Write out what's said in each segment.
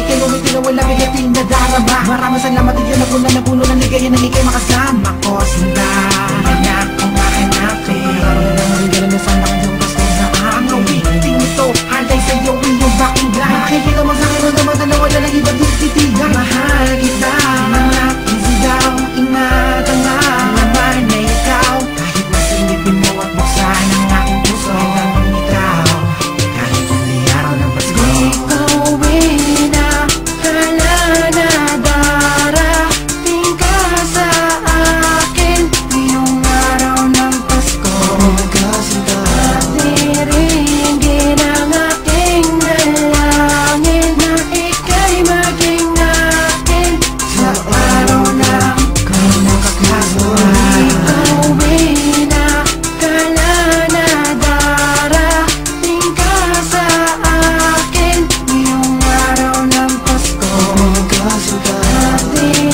Ikay na walang higapin na darama Maraming salamat iyo na puno na puno ng ligaya na ikay makasama. Ko Sundan, anak kong akin akin ang gano'n na sana yung nothing.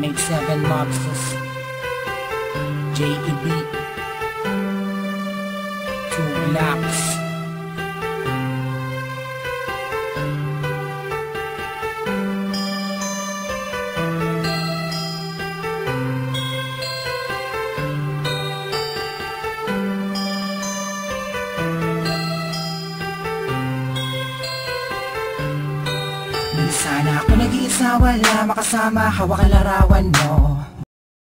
187 boxes. JEB 2 Blacks Ako nag-iisa wala makasama hawak ang larawan mo